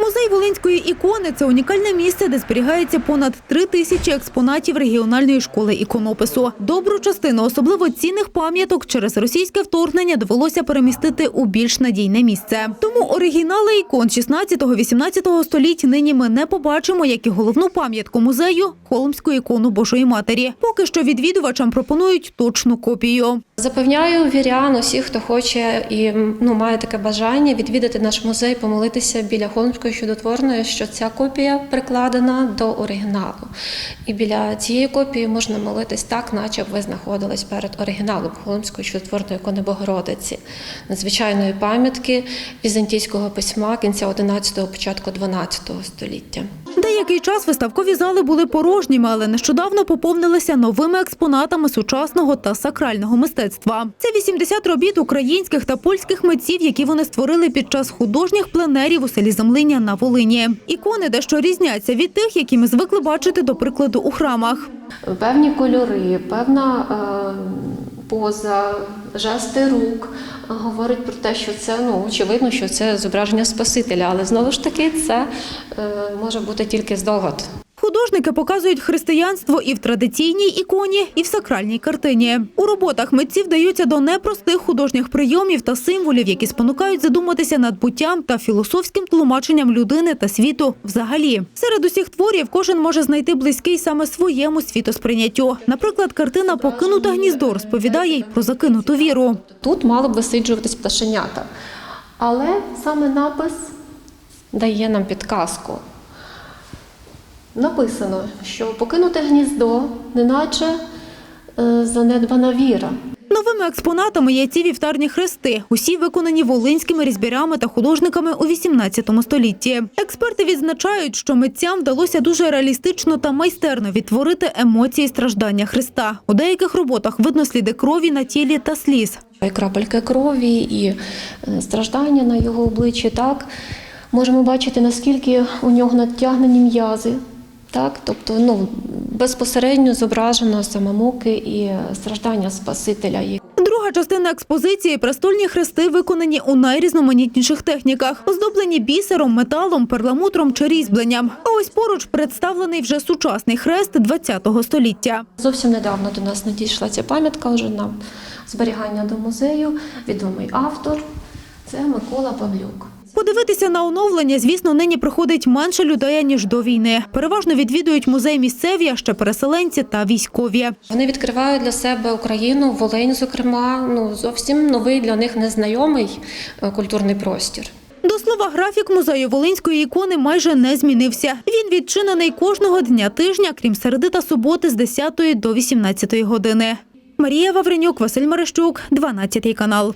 Музей Волинської ікони це унікальне місце, де зберігається понад три тисячі експонатів регіональної школи іконопису. Добру частину особливо цінних пам'яток через російське вторгнення довелося перемістити у більш надійне місце. Тому оригінали ікон 16-18 століть нині ми не побачимо, як і головну пам'ятку музею Холмську ікону Божої Матері. Поки що відвідувачам пропонують точну копію. Запевняю вірян, усіх, хто хоче і ну, має таке бажання відвідати наш музей, помолитися біля Холмської чудотворної, що ця копія прикладена до оригіналу. І біля цієї копії можна молитись так, наче ви знаходились перед оригіналом Холмської чудотворної ікони Богородиці, надзвичайної пам'ятки візантійського письма кінця 11-го, початку 12 століття. Деякий час виставкові зали були порожніми, але нещодавно поповнилися новими експонатами сучасного та сакрального мистецтва. Це 80 робіт українських та польських митців, які вони створили під час художніх пленерів у селі Землиня на Волині. Ікони дещо різняться від тих, які ми звикли бачити, до прикладу, у храмах. Певні кольори, певна е, поза, жести рук говорить про те, що це ну очевидно, що це зображення Спасителя, але знову ж таки це е, може бути тільки здогад. Художники показують християнство і в традиційній іконі, і в сакральній картині. У роботах митці вдаються до непростих художніх прийомів та символів, які спонукають задуматися над буттям та філософським тлумаченням людини та світу взагалі. Серед усіх творів кожен може знайти близький саме своєму світосприйняттю. Наприклад, картина Покинуте гніздо розповідає й про закинуту віру. Тут мало б висиджуватись пташенята, але саме напис дає нам підказку. Написано, що покинуте гніздо, неначе е, занедбана віра. Новими експонатами є ці вівтарні хрести, усі виконані волинськими різьбярами та художниками у 18 столітті. Експерти відзначають, що митцям вдалося дуже реалістично та майстерно відтворити емоції страждання Христа. У деяких роботах видно сліди крові на тілі та сліз. І крапельки крові, і е, страждання на його обличчі. Так можемо бачити, наскільки у нього натягнені м'язи. Так, тобто, ну безпосередньо зображено саме муки і страждання Спасителя. Друга частина експозиції престольні хрести виконані у найрізноманітніших техніках, оздоблені бісером, металом, перламутром чи різьбленням. А ось поруч представлений вже сучасний хрест ХХ століття. Зовсім недавно до нас надійшла ця пам'ятка вже на зберігання до музею. Відомий автор це Микола Павлюк. Подивитися на оновлення, звісно, нині приходить менше людей, ніж до війни. Переважно відвідують музей місцеві, а ще переселенці та військові. Вони відкривають для себе Україну, Волинь, зокрема, ну зовсім новий для них незнайомий е, культурний простір. До слова, графік музею Волинської ікони майже не змінився. Він відчинений кожного дня тижня, крім середи та суботи з 10 до 18 години. Марія Вавренюк, Василь Мерещук, 12 канал.